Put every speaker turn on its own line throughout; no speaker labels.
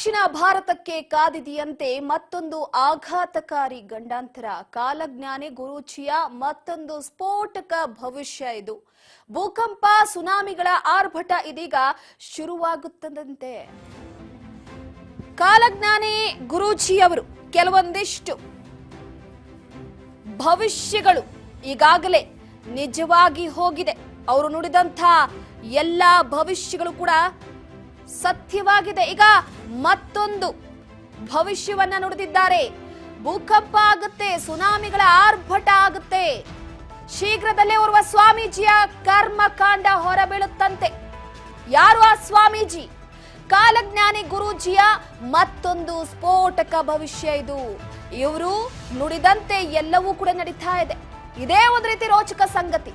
ದಕ್ಷಿಣ ಭಾರತಕ್ಕೆ ಕಾದಿದೆಯಂತೆ ಮತ್ತೊಂದು ಆಘಾತಕಾರಿ ಗಂಡಾಂತರ. ಕಾಲಜ್ಞಾನಿ ಗುರೂಚಿಯ ಮತ್ತೊಂದು ಸ್ಫೋಟಕ ಭವಿಷ್ಯ ಇದು. ಭೂಕಂಪ, ಸುನಾಮಿಗಳ ಆರ್ಭಟ ಇದೀಗ ಶುರುವಾಗುತ್ತದಂತೆ. ಕಾಲಜ್ಞಾನಿ ಗುರೂಜಿಯವರು ಕೆಲವೊಂದಿಷ್ಟು ಭವಿಷ್ಯಗಳು ಈಗಾಗಲೇ ನಿಜವಾಗಿ ಹೋಗಿದೆ. ಅವರು ನುಡಿದಂಥ ಎಲ್ಲ ಭವಿಷ್ಯಗಳು ಕೂಡ ಸತ್ಯವಾಗಿದೆ. ಈಗ ಮತ್ತೊಂದು ಭವಿಷ್ಯವನ್ನ ನುಡಿದಿದ್ದಾರೆ. ಭೂಕಂಪ ಆಗುತ್ತೆ, ಸುನಾಮಿಗಳ ಆರ್ಭಟ ಆಗುತ್ತೆ. ಶೀಘ್ರದಲ್ಲೇ ಓರ್ವ ಸ್ವಾಮೀಜಿಯ ಕರ್ಮಕಾಂಡ ಹೊರಬೀಳುತ್ತಂತೆ. ಯಾರು ಆ ಸ್ವಾಮೀಜಿ? ಕಾಲಜ್ಞಾನಿ ಗುರೂಜಿಯ ಮತ್ತೊಂದು ಸ್ಫೋಟಕ ಭವಿಷ್ಯ ಇದು. ಇವರು ನುಡಿದಂತೆ ಎಲ್ಲವೂ ಕೂಡ ನಡೀತಾ ಇದೆ. ಇದೇ ಒಂದು ರೀತಿ ರೋಚಕ ಸಂಗತಿ.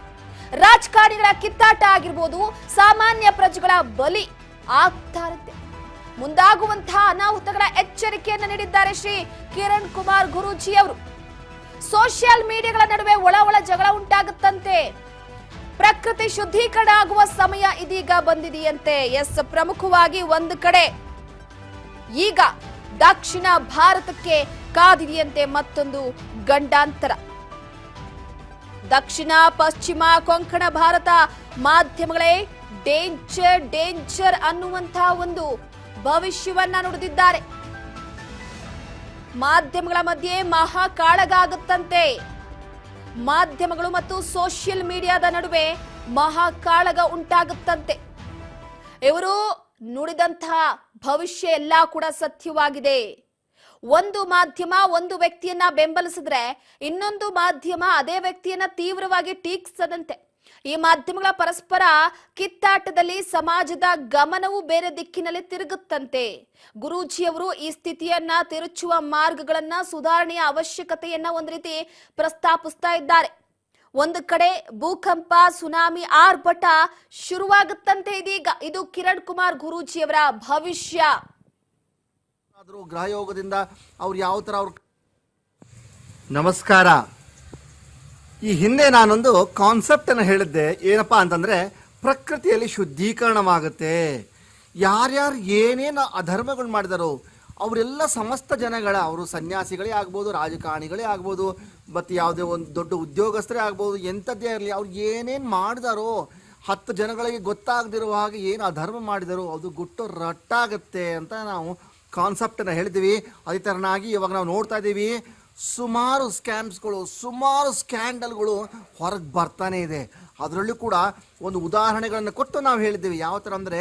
ರಾಜಕಾರಣಿಗಳ ಕಿತ್ತಾಟ ಆಗಿರ್ಬೋದು, ಸಾಮಾನ್ಯ ಪ್ರಜೆಗಳ ಬಲಿ. ಆಗ್ತಾ ಇರುತ್ತೆ ಮುಂದಾಗುವಂತಹ ಅನಾಹುತಗಳ ಎಚ್ಚರಿಕೆಯನ್ನು ನೀಡಿದ್ದಾರೆ ಶ್ರೀ ಕಿರಣ್ ಕುಮಾರ್ ಗುರೂಜಿ ಅವರು ಸೋಷಿಯಲ್ ಮೀಡಿಯಾಗಳ ನಡುವೆ ಒಳ ಒಳ ಜಗಳ ಉಂಟಾಗುತ್ತಂತೆ. ಪ್ರಕೃತಿ ಶುದ್ಧೀಕರಣ ಆಗುವ ಸಮಯ ಇದೀಗ ಬಂದಿದೆಯಂತೆ. ಎಸ್ ಪ್ರಮುಖವಾಗಿ ಒಂದು ಕಡೆ. ಈಗ ದಕ್ಷಿಣ ಭಾರತಕ್ಕೆ ಕಾದಿದೆಯಂತೆ ಮತ್ತೊಂದು ಗಂಡಾಂತರ. ದಕ್ಷಿಣ, ಪಶ್ಚಿಮ, ಕೊಂಕಣ ಭಾರತ ಮಾಧ್ಯಮಗಳೇ ಡೇಂಜರ್ ಡೇಂಜರ್ ಅನ್ನುವಂತಹ ಒಂದು ಭವಿಷ್ಯವನ್ನ ನುಡಿದಿದ್ದಾರೆ. ಮಾಧ್ಯಮಗಳ ಮಧ್ಯೆ ಮಹಾ ಕಾಳಗಾಗುತ್ತಂತೆ. ಮಾಧ್ಯಮಗಳು ಮತ್ತು ಸೋಷಿಯಲ್ ಮೀಡಿಯಾದ ನಡುವೆ ಮಹಾ ಕಾಳಗ ಉಂಟಾಗುತ್ತಂತೆ. ಇವರು ನುಡಿದಂತಹ ಭವಿಷ್ಯ ಎಲ್ಲ ಕೂಡ ಸತ್ಯವಾಗಿದೆ. ಒಂದು ಮಾಧ್ಯಮ ಒಂದು ವ್ಯಕ್ತಿಯನ್ನ ಬೆಂಬಲಿಸಿದ್ರೆ ಇನ್ನೊಂದು ಮಾಧ್ಯಮ ಅದೇ ವ್ಯಕ್ತಿಯನ್ನ ತೀವ್ರವಾಗಿ ಟೀಕಿಸದಂತೆ. ಈ ಮಾಧ್ಯಮಗಳ ಪರಸ್ಪರ ಕಿತ್ತಾಟದಲ್ಲಿ ಸಮಾಜದ ಗಮನವು ಬೇರೆ ದಿಕ್ಕಿನಲ್ಲಿ ತಿರುಗುತ್ತಂತೆ. ಗುರೂಜಿಯವರು ಈ ಸ್ಥಿತಿಯನ್ನ ತಿರುಚುವ ಮಾರ್ಗಗಳನ್ನ ಸುಧಾರಣೆಯ ಅವಶ್ಯಕತೆಯನ್ನ ಒಂದು ರೀತಿ ಪ್ರಸ್ತಾಪಿಸ್ತಾ ಇದ್ದಾರೆ. ಒಂದು ಕಡೆ ಭೂಕಂಪ, ಸುನಾಮಿ, ಆರ್ಭಟ ಶುರುವಾಗುತ್ತಂತೆ ಇದೀಗ. ಇದು ಕಿರಣ್ ಕುಮಾರ್ ಗುರೂಜಿಯವರ ಭವಿಷ್ಯ.
ಗ್ರಹಯೋಗದಿಂದ ಅವ್ರು ಯಾವ ಥರ ಅವ್ರು ನಮಸ್ಕಾರ. ಈ ಹಿಂದೆ ನಾನೊಂದು ಕಾನ್ಸೆಪ್ಟ್ ಅನ್ನು ಹೇಳಿದ್ದೆ. ಏನಪ್ಪ ಅಂತಂದ್ರೆ, ಪ್ರಕೃತಿಯಲ್ಲಿ ಶುದ್ಧೀಕರಣವಾಗುತ್ತೆ. ಯಾರ್ಯಾರು ಏನೇನು ಅಧರ್ಮಗಳು ಮಾಡಿದಾರೋ, ಅವರೆಲ್ಲ ಸಮಸ್ತ ಜನಗಳ, ಅವರು ಸನ್ಯಾಸಿಗಳೇ ಆಗ್ಬೋದು, ರಾಜಕಾರಣಿಗಳೇ ಆಗ್ಬೋದು, ಮತ್ತು ಯಾವುದೇ ಒಂದು ದೊಡ್ಡ ಉದ್ಯೋಗಸ್ಥರೇ ಆಗ್ಬೋದು, ಎಂಥದ್ದೇ ಇರಲಿ, ಅವ್ರು ಏನೇನು ಮಾಡಿದಾರೋ, ಹತ್ತು ಜನಗಳಿಗೆ ಗೊತ್ತಾಗದಿರುವ ಹಾಗೆ ಏನು ಅಧರ್ಮ ಮಾಡಿದಾರೋ, ಅದು ಗುಟ್ಟು ರಟ್ಟಾಗುತ್ತೆ ಅಂತ ನಾವು ಕಾನ್ಸೆಪ್ಟನ್ನು ಹೇಳಿದ್ವಿ ಅದೇ ಥರನಾಗಿ ಇವಾಗ ನಾವು ನೋಡ್ತಾ ಇದ್ದೀವಿ. ಸುಮಾರು ಸ್ಕ್ಯಾಮ್ಸ್ಗಳು, ಸುಮಾರು ಸ್ಕ್ಯಾಂಡಲ್ಗಳು ಹೊರಗೆ ಬರ್ತಾನೆ ಇದೆ. ಅದರಲ್ಲೂ ಕೂಡ ಒಂದು ಉದಾಹರಣೆಗಳನ್ನು ಕೊಟ್ಟು ನಾವು ಹೇಳಿದ್ದೀವಿ. ಯಾವ ಥರ ಅಂದರೆ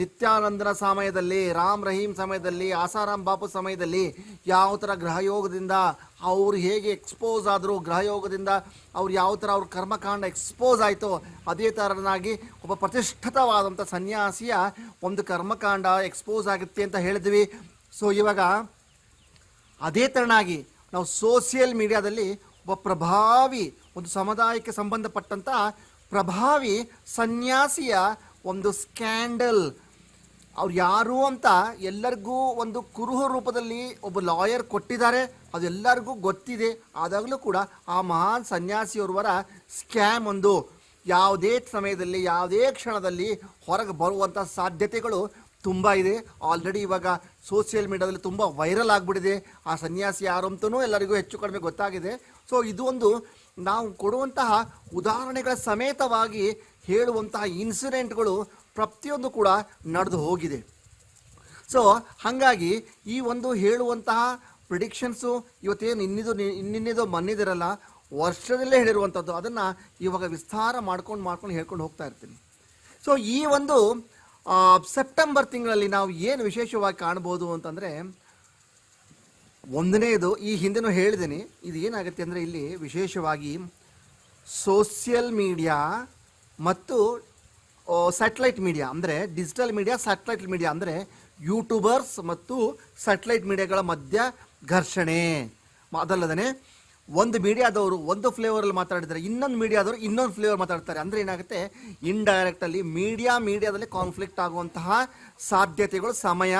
ನಿತ್ಯಾನಂದನ ಸಮಯದಲ್ಲಿ, ರಾಮ್ ರಹೀಮ್ ಸಮಯದಲ್ಲಿ ಆಸಾರಾಮ್ ಬಾಪು ಸಮಯದಲ್ಲಿ ಯಾವ ಥರ ಗ್ರಹಯೋಗದಿಂದ ಅವರು ಹೇಗೆ ಎಕ್ಸ್ಪೋಸ್ ಆದರು ಗ್ರಹಯೋಗದಿಂದ ಅವ್ರು ಯಾವ ಥರ ಅವ್ರ ಕರ್ಮಕಾಂಡ ಎಕ್ಸ್ಪೋಸ್ ಆಯಿತು ಅದೇ ಥರನಾಗಿ ಒಬ್ಬ ಪ್ರತಿಷ್ಠಿತವಾದಂಥ ಸನ್ಯಾಸಿಯ ಒಂದು ಕರ್ಮಕಾಂಡ ಎಕ್ಸ್ಪೋಸ್ ಆಗುತ್ತೆ ಅಂತ ಹೇಳಿದ್ವಿ. ಸೊ ಇವಾಗ ಅದೇ ಥರನಾಗಿ ನಾವು ಸೋಷಿಯಲ್ ಮೀಡಿಯಾದಲ್ಲಿ ಒಬ್ಬ ಪ್ರಭಾವಿ, ಒಂದು ಸಮುದಾಯಕ್ಕೆ ಸಂಬಂಧಪಟ್ಟಂಥ ಪ್ರಭಾವಿ ಸನ್ಯಾಸಿಯ ಒಂದು ಸ್ಕ್ಯಾಂಡಲ್. ಅವ್ರು ಯಾರು ಅಂತ ಎಲ್ಲರಿಗೂ ಒಂದು ಕುರುಹು ರೂಪದಲ್ಲಿ ಒಬ್ಬ ಲಾಯರ್ ಕೊಟ್ಟಿದ್ದಾರೆ. ಅದೆಲ್ಲರಿಗೂ ಗೊತ್ತಿದೆ. ಆದಾಗಲೂ ಕೂಡ ಆ ಮಹಾನ್ ಸನ್ಯಾಸಿಯವರ ಸ್ಕ್ಯಾಮ್ ಒಂದು. ಯಾವುದೇ ಸಮಯದಲ್ಲಿ, ಯಾವುದೇ ಕ್ಷಣದಲ್ಲಿ ಹೊರಗೆ ಬರುವಂಥ ಸಾಧ್ಯತೆಗಳು ತುಂಬ ಇದೆ. ಆಲ್ರೆಡಿ ಇವಾಗ ಸೋಷಿಯಲ್ ಮೀಡಿಯಾದಲ್ಲಿ ತುಂಬ ವೈರಲ್ ಆಗಿಬಿಟ್ಟಿದೆ. ಆ ಸನ್ಯಾಸಿ ಯಾರು ಅಂತಲೂ ಎಲ್ಲರಿಗೂ ಹೆಚ್ಚು ಕಡಿಮೆ ಗೊತ್ತಾಗಿದೆ. ಸೊ ಇದು ಒಂದು ನಾವು ಕೊಡುವಂತಹ ಉದಾಹರಣೆಗಳ ಸಮೇತವಾಗಿ ಹೇಳುವಂತಹ ಇನ್ಸಿಡೆಂಟ್ಗಳು ಪ್ರತಿಯೊಂದು ಕೂಡ ನಡೆದು ಹೋಗಿದೆ. ಸೊ ಹಾಗಾಗಿ ಈ ಒಂದು ಹೇಳುವಂತಹ ಪ್ರಿಡಿಕ್ಷನ್ಸು ಇವತ್ತೇನು ಇನ್ನಿದು ಇನ್ನಿನ್ನಿದು ಮನ್ನಿದಿರಲ್ಲ. ವರ್ಷದಲ್ಲೇ ಹೇಳಿರುವಂಥದ್ದು ಅದನ್ನು ಇವಾಗ ವಿಸ್ತಾರ ಮಾಡ್ಕೊಂಡು ಮಾಡ್ಕೊಂಡು ಹೇಳ್ಕೊಂಡು ಹೋಗ್ತಾ ಇರ್ತೀನಿ. ಸೊ ಈ ಒಂದು ಸೆಪ್ಟೆಂಬರ್ ತಿಂಗಳಲ್ಲಿ ನಾವು ಏನು ವಿಶೇಷವಾಗಿ ಕಾಣ್ಬೋದು ಅಂತಂದರೆ, ಒಂದನೇದು, ಈ ಹಿಂದೆನೂ ಹೇಳಿದ್ದೀನಿ ಇದು ಏನಾಗುತ್ತೆ ಅಂದರೆ ಇಲ್ಲಿ ವಿಶೇಷವಾಗಿ ಸೋಷಿಯಲ್ ಮೀಡಿಯಾ ಮತ್ತು ಸ್ಯಾಟಲೈಟ್ ಮೀಡಿಯಾ, ಅಂದರೆ ಡಿಜಿಟಲ್ ಮೀಡಿಯಾ, ಸ್ಯಾಟಲೈಟ್ ಮೀಡಿಯಾ, ಅಂದರೆ ಯೂಟ್ಯೂಬರ್ಸ್ ಮತ್ತು ಸ್ಯಾಟಲೈಟ್ ಮೀಡಿಯಾಗಳ ಮಧ್ಯ ಘರ್ಷಣೆ. ಅದಲ್ಲದೇ ಒಂದು ಮೀಡಿಯಾದವರು ಒಂದು ಫ್ಲೇವರಲ್ಲಿ ಮಾತಾಡಿದರೆ ಇನ್ನೊಂದು ಮೀಡಿಯಾದವರು ಇನ್ನೊಂದು ಫ್ಲೇವರ್ ಮಾತಾಡ್ತಾರೆ. ಅಂದರೆ ಏನಾಗುತ್ತೆ? ಇಂಡೈರೆಕ್ಟಲ್ಲಿ ಮೀಡಿಯಾ ಮೀಡಿಯಾದಲ್ಲಿ ಕಾನ್ಫ್ಲಿಕ್ಟ್ ಆಗುವಂತಹ ಸಾಧ್ಯತೆಗಳು ಸಮಯ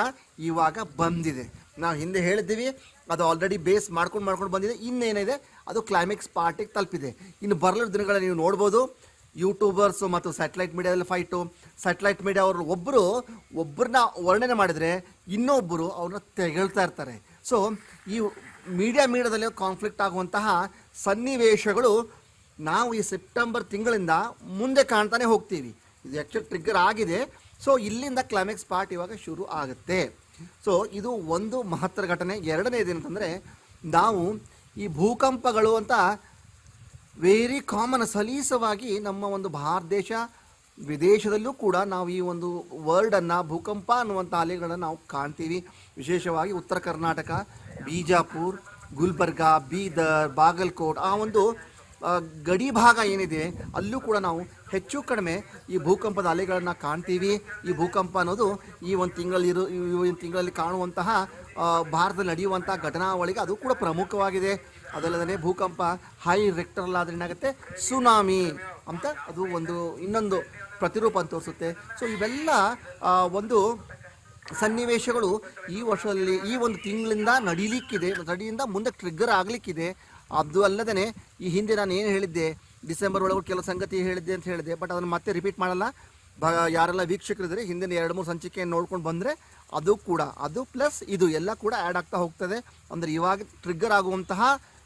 ಇವಾಗ ಬಂದಿದೆ. ನಾವು ಹಿಂದೆ ಹೇಳಿದ್ದೀವಿ, ಅದು ಆಲ್ರೆಡಿ ಬೇಸ್ ಮಾಡ್ಕೊಂಡು ಮಾಡ್ಕೊಂಡು ಬಂದಿದೆ. ಇನ್ನೇನಿದೆ? ಅದು ಕ್ಲೈಮ್ಯಾಕ್ಸ್ ಪಾರ್ಟಿಗೆ ತಲುಪಿದೆ. ಇನ್ನು ಬರಲಿರೋ ದಿನಗಳಲ್ಲಿ ನೀವು ನೋಡ್ಬೋದು ಯೂಟ್ಯೂಬರ್ಸು ಮತ್ತು ಸ್ಯಾಟಲೈಟ್ ಮೀಡಿಯಾದಲ್ಲಿ ಫೈಟು ಸ್ಯಾಟಲೈಟ್ ಮೀಡಿಯಾ ಅವರು ಒಬ್ಬರು ಒಬ್ಬರನ್ನ ವರ್ಣನೆ ಮಾಡಿದರೆ ಇನ್ನೊಬ್ಬರು ಅವ್ರನ್ನ ತೆಗಳ್ತಾ ಇರ್ತಾರೆ. ಸೊ ಈ ಮೀಡಿಯಾ ಮೀಡಿಯಾದಲ್ಲಿ ಕಾನ್ಫ್ಲಿಕ್ಟ್ ಆಗುವಂತಹ ಸನ್ನಿವೇಶಗಳು ನಾವು ಈ ಸೆಪ್ಟೆಂಬರ್ ತಿಂಗಳಿಂದ ಮುಂದೆ ಕಾಣ್ತಾನೆ ಹೋಗ್ತೀವಿ. ಇದು ಆ್ಯಕ್ಚುಲಿ ಟ್ರಿಗ್ಗರ್ ಆಗಿದೆ. ಸೊ ಇಲ್ಲಿಂದ ಕ್ಲೈಮ್ಯಾಕ್ಸ್ ಪಾರ್ಟ್ ಇವಾಗ ಶುರು ಆಗುತ್ತೆ. ಸೊ ಇದು ಒಂದು ಮಹತ್ತರ ಘಟನೆ. ಎರಡನೇದು ಏನಂತಂದರೆ, ನಾವು ಈ ಭೂಕಂಪಗಳು ಅಂತ ವೆರಿ ಕಾಮನ್ ಸಲೀಸವಾಗಿ ನಮ್ಮ ಒಂದು ಭಾರತ ದೇಶ, ವಿದೇಶದಲ್ಲೂ ಕೂಡ ನಾವು ಈ ಒಂದು ವರ್ಡನ್ನು ಭೂಕಂಪ ಅನ್ನುವಂಥ ಅಲೆಗಳನ್ನು ನಾವು ಕಾಣ್ತೀವಿ. ವಿಶೇಷವಾಗಿ ಉತ್ತರ ಕರ್ನಾಟಕ ಬಿಜಾಪುರ್, ಗುಲ್ಬರ್ಗಾ, ಬೀದರ್, ಬಾಗಲ್ಕೋಟ್, ಆ ಒಂದು ಗಡಿ ಭಾಗ ಏನಿದೆ, ಅಲ್ಲೂ ಕೂಡ ನಾವು ಹೆಚ್ಚು ಕಡಿಮೆ ಈ ಭೂಕಂಪದ ಅಲೆಗಳನ್ನು ಕಾಣ್ತೀವಿ. ಈ ಭೂಕಂಪ ಅನ್ನೋದು ಈ ಒಂದು ತಿಂಗಳಲ್ಲಿರು ಈ ತಿಂಗಳಲ್ಲಿ ಕಾಣುವಂತಹ ಭಾರತದಲ್ಲಿ ನಡೆಯುವಂಥ ಘಟನಾವಳಿಗೆ ಅದು ಕೂಡ ಪ್ರಮುಖವಾಗಿದೆ. ಅದಲ್ಲದೆ ಭೂಕಂಪ ಹೈ ರೆಕ್ಟರಲ್ಲಾದ್ರೆ ಏನಾಗುತ್ತೆ? ಸುನಾಮಿ ಅಂತ ಅದು ಒಂದು ಇನ್ನೊಂದು ಪ್ರತಿರೂಪ ಅಂತ ತೋರಿಸುತ್ತೆ. ಸೊ ಇವೆಲ್ಲ ಒಂದು ಸನ್ನಿವೇಶಗಳು ಈ ವರ್ಷದಲ್ಲಿ, ಈ ಒಂದು ತಿಂಗಳಿಂದ ನಡೀಲಿಕ್ಕಿದೆ, ನಡಿಯಿಂದ ಮುಂದೆ ಟ್ರಿಗ್ಗರ್ ಆಗಲಿಕ್ಕಿದೆ. ಅದು ಅಲ್ಲದೇ ಈ ಹಿಂದೆ ನಾನು ಏನು ಹೇಳಿದ್ದೆ, ಡಿಸೆಂಬರ್ ಒಳಗೆ ಕೆಲವು ಸಂಗತಿ ಹೇಳಿದ್ದೆ ಅಂತ ಹೇಳಿದೆ ಬಟ್ ಅದನ್ನು ಮತ್ತೆ ರಿಪೀಟ್ ಮಾಡಲ್ಲ. ಬ, ಯಾರೆಲ್ಲ ವೀಕ್ಷಕರಿದ್ದರೆ, ಹಿಂದಿನ ಎರಡು ಮೂರು ಸಂಚಿಕೆಯನ್ನು ನೋಡ್ಕೊಂಡು ಬಂದರೆ ಅದು ಕೂಡ, ಅದು ಪ್ಲಸ್ ಇದು ಎಲ್ಲ ಕೂಡ ಆ್ಯಡ್ ಆಗ್ತಾ ಹೋಗ್ತದೆ. ಅಂದರೆ ಇವಾಗ ಟ್ರಿಗ್ಗರ್ ಆಗುವಂತಹ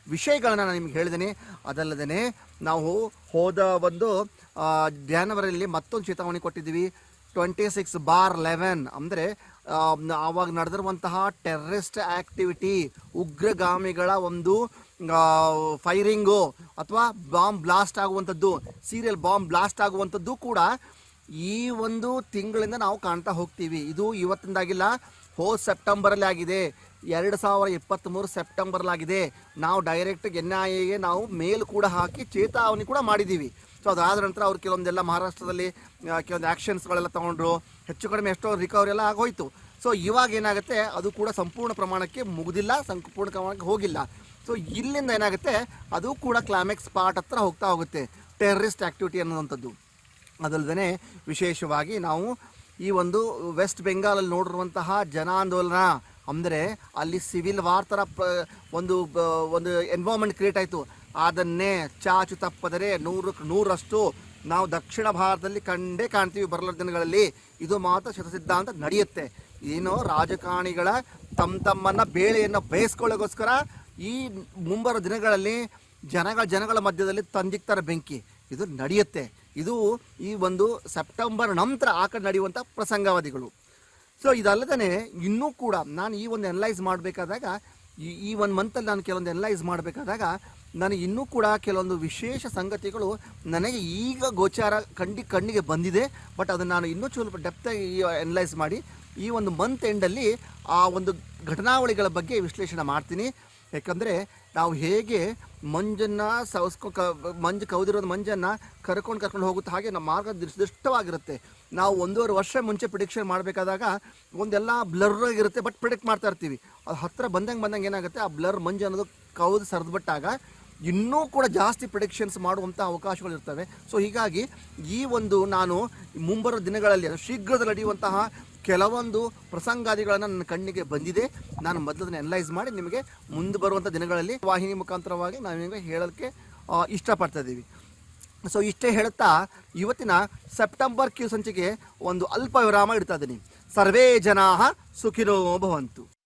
ವಿಷಯಗಳನ್ನು ನಾನು ನಿಮ್ಗೆ ಹೇಳಿದ್ದೇನೆ. ಅದಲ್ಲದೆ ನಾವು ಹೋದ ಒಂದು ಜಾನ್ವರಿಯಲ್ಲಿ ಮತ್ತೊಂದು ಚೇತಾವಣೆ ಕೊಟ್ಟಿದ್ದೀವಿ. ಟ್ವೆಂಟಿ ಸಿಕ್ಸ್ ಬಾರ್ ಲೆವೆನ್ ಅಂದರೆ ಆವಾಗ ನಡೆದಿರುವಂತಹ ಟೆರ್ರಿಸ್ಟ್ ಆ್ಯಕ್ಟಿವಿಟಿ ಉಗ್ರಗಾಮಿಗಳ ಒಂದು ಫೈರಿಂಗು ಅಥವಾ ಬಾಂಬ್ ಬ್ಲಾಸ್ಟ್ ಆಗುವಂಥದ್ದು ಸೀರಿಯಲ್ ಬಾಂಬ್ ಬ್ಲಾಸ್ಟ್ ಆಗುವಂಥದ್ದು ಕೂಡ ಈ ಒಂದು ತಿಂಗಳಿಂದ ನಾವು ಕಾಣ್ತಾ ಹೋಗ್ತೀವಿ. ಇದು ಇವತ್ತಿಂದಾಗಿಲ್ಲ ಹೋ ಸೆಪ್ಟೆಂಬರಲ್ಲಿ ಆಗಿದೆ. ಎರಡು ಸಾವಿರ ಇಪ್ಪತ್ತ್ಮೂರು ಸೆಪ್ಟೆಂಬರ್ಲಾಗಿದೆ ನಾವು ಡೈರೆಕ್ಟ್ ಎನ್ ಐ ಎಗೆ ನಾವು ಮೇಲ್ ಕೂಡ ಹಾಕಿ ಚೇತಾವಣಿ ಕೂಡ ಮಾಡಿದ್ದೀವಿ. ಸೊ ಅದಾದ ನಂತರ ಅವ್ರು ಕೆಲವೊಂದೆಲ್ಲ ಮಹಾರಾಷ್ಟ್ರದಲ್ಲಿ ಕೆಲವೊಂದು ಆ್ಯಕ್ಷನ್ಸ್ಗಳೆಲ್ಲ ತೊಗೊಂಡ್ರು, ಹೆಚ್ಚು ಕಡಿಮೆ ಎಷ್ಟೋ ರಿಕವರಿ ಎಲ್ಲ ಆಗೋಯ್ತು. ಸೊ ಇವಾಗ ಏನಾಗುತ್ತೆ, ಅದು ಕೂಡ ಸಂಪೂರ್ಣ ಪ್ರಮಾಣಕ್ಕೆ ಮುಗಿದಿಲ್ಲ, ಸಂಪೂರ್ಣ ಪ್ರಮಾಣಕ್ಕೆ ಹೋಗಿಲ್ಲ. ಸೊ ಇಲ್ಲಿಂದ ಏನಾಗುತ್ತೆ, ಅದು ಕೂಡ ಕ್ಲೈಮ್ಯಾಕ್ಸ್ ಪಾರ್ಟ್ ಹತ್ರ ಹೋಗ್ತಾ ಹೋಗುತ್ತೆ ಟೆರ್ರಿಸ್ಟ್ ಆ್ಯಕ್ಟಿವಿಟಿ ಅನ್ನೋವಂಥದ್ದು. ಅದಲ್ಲದೆ ವಿಶೇಷವಾಗಿ ನಾವು ಈ ಒಂದು ವೆಸ್ಟ್ ಬೆಂಗಾಲಲ್ಲಿ ನೋಡಿರುವಂತಹ ಜನಾಂದೋಲನ, ಅಂದರೆ ಅಲ್ಲಿ ಸಿವಿಲ್ ವಾರ್ ಥರ ಒಂದು ಒಂದು ಎನ್ವೈರ್ಮೆಂಟ್ ಕ್ರಿಯೇಟ್ ಆಯಿತು. ಅದನ್ನೇ ಚಾಚು ತಪ್ಪದರೆ ನೂರಕ್ಕೆ ನೂರಷ್ಟು ನಾವು ದಕ್ಷಿಣ ಭಾರತದಲ್ಲಿ ಕಂಡೇ ಕಾಣ್ತೀವಿ ಬರಲ ದಿನಗಳಲ್ಲಿ. ಇದು ಮಾತ್ರ ಶತಸಿದ್ಧಾಂತ ನಡೆಯುತ್ತೆ. ಏನೋ ರಾಜಕಾರಣಿಗಳ ತಮ್ಮ ತಮ್ಮನ್ನ ಬೇಳೆಯನ್ನು ಬಯಸ್ಕೊಳ್ಳೋಗೋಸ್ಕರ ಈ ಮುಂಬರೋ ದಿನಗಳಲ್ಲಿ ಜನಗಳ ಜನಗಳ ಮಧ್ಯದಲ್ಲಿ ತಂದಿಕ್ತಾರೆ ಬೆಂಕಿ. ಇದು ನಡೆಯುತ್ತೆ. ಇದು ಈ ಒಂದು ಸೆಪ್ಟೆಂಬರ್ ನಂತರ ಆ ಕಡೆ ನಡೆಯುವಂಥ ಪ್ರಸಂಗವಾದಿಗಳು ಸೊ ಇದಲ್ಲದೇ ಇನ್ನೂ ಕೂಡ ನಾನು ಈ ಒಂದು ಅನಲೈಸ್ ಮಾಡಬೇಕಾದಾಗ ಈ ಈ ಒಂದು ಮಂತಲ್ಲಿ ನಾನು ಕೆಲವೊಂದು ಎನಲೈಸ್ ಮಾಡಬೇಕಾದಾಗ ನನಗೆ ಇನ್ನೂ ಕೂಡ ಕೆಲವೊಂದು ವಿಶೇಷ ಸಂಗತಿಗಳು ನನಗೆ ಈಗ ಗೋಚಾರ ಕಂಡಿ ಕಣ್ಣಿಗೆ ಬಂದಿದೆ. ಬಟ್ ಅದನ್ನು ನಾನು ಇನ್ನೂ ಸ್ವಲ್ಪ ಡೆಪ್ತಾಗಿ ಎನಲೈಸ್ ಮಾಡಿ ಈ ಒಂದು ಮಂತ್ ಎಂಡಲ್ಲಿ ಆ ಒಂದು ಘಟನಾವಳಿಗಳ ಬಗ್ಗೆ ವಿಶ್ಲೇಷಣೆ ಮಾಡ್ತೀನಿ. ಯಾಕಂದರೆ ನಾವು ಹೇಗೆ ಮಂಜನ್ನು ಸವಸ್ಕೊ ಕ, ಮಂಜು ಕವಿದಿರೋದು ಮಂಜನ್ನು ಕರ್ಕೊಂಡು ಕರ್ಕೊಂಡು ಹೋಗುತ್ತೆ ಹಾಗೆ ನಮ್ಮ ಮಾರ್ಗ ನಿರ್ದಿಷ್ಟವಾಗಿರುತ್ತೆ. ನಾವು ಒಂದೂವರೆ ವರ್ಷ ಮುಂಚೆ ಪ್ರಿಡಿಕ್ಷನ್ ಮಾಡಬೇಕಾದಾಗ ಒಂದೆಲ್ಲ ಬ್ಲರ್ ಆಗಿರುತ್ತೆ ಬಟ್ ಪ್ರಿಡಿಕ್ಟ್ ಮಾಡ್ತಾ ಇರ್ತೀವಿ. ಅದು ಹತ್ತಿರ ಬಂದಂಗೆ ಬಂದಂಗೆ ಏನಾಗುತ್ತೆ, ಆ ಬ್ಲರ್ ಮಂಜು ಅನ್ನೋದು ಕವಿದು ಸರಿದ್ಬಿಟ್ಟಾಗ ಇನ್ನೂ ಕೂಡ ಜಾಸ್ತಿ ಪ್ರಿಡಿಕ್ಷನ್ಸ್ ಮಾಡುವಂಥ ಅವಕಾಶಗಳು ಇರ್ತವೆ ಸೊ ಹೀಗಾಗಿ ಈ ಒಂದು ನಾನು ಮುಂಬರೋ ದಿನಗಳಲ್ಲಿ, ಶೀಘ್ರದಲ್ಲಿ ನಡೆಯುವಂತಹ ಕೆಲವೊಂದು ಪ್ರಸಂಗಾದಿಗಳನ್ನು ನನ್ನ ಕಣ್ಣಿಗೆ ಬಂದಿದೆ. ನಾನು ಮೊದಲದನ್ನ ಅನಲೈಸ್ ಮಾಡಿ ನಿಮಗೆ ಮುಂದೆ ಬರುವಂಥ ದಿನಗಳಲ್ಲಿ ವಾಹಿನಿ ಮುಖಾಂತರವಾಗಿ ನಾವು ನಿಮಗೆ ಹೇಳೋಕ್ಕೆ ಇಷ್ಟಪಡ್ತಾ ಇದ್ದೀವಿ. ಸೊ ಇಷ್ಟೇ ಹೇಳುತ್ತಾ ಇವತ್ತಿನ ಸೆಪ್ಟೆಂಬರ್ ಕ್ಯೂ ಸಂಚಿಕೆ ಒಂದು ಅಲ್ಪ ವಿರಾಮ ಇಡ್ತಾ ಇದ್ದೀನಿ. ಸರ್ವೇ ಜನಾ ಸುಖಿನೋ ಭವಂತು.